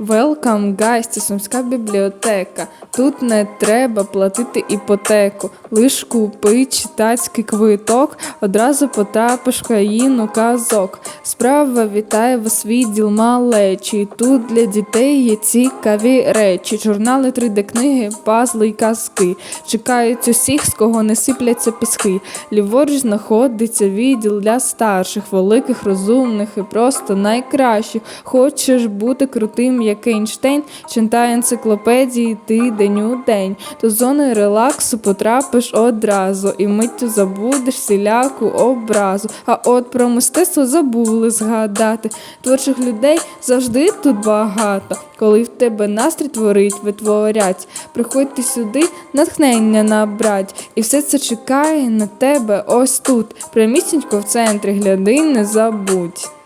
Welcome, guys, це сумська бібліотека. Тут не треба платити іпотеку. Лиш купи читацький квиток, одразу потрапиш в країну казок. Справа вітає вас відділ малечі. Тут для дітей є цікаві речі. Журнали 3D книги, пазли й казки. Чекають усіх, з кого не сипляться піски. Ліворуч знаходиться відділ для старших, великих, розумних і просто найкращих. Хочеш бути крутим, як Ейнштейн, читай енциклопедії ти день у день. До зони релаксу потрапиш одразу, і миттю забудеш всіляку образу. А от про мистецтво забули згадати. Творчих людей завжди тут багато. Коли в тебе настрій творить, витворять, приходьте сюди, натхнення набрать, і все це чекає на тебе ось тут. Прямісінько в центрі гляди, не забудь.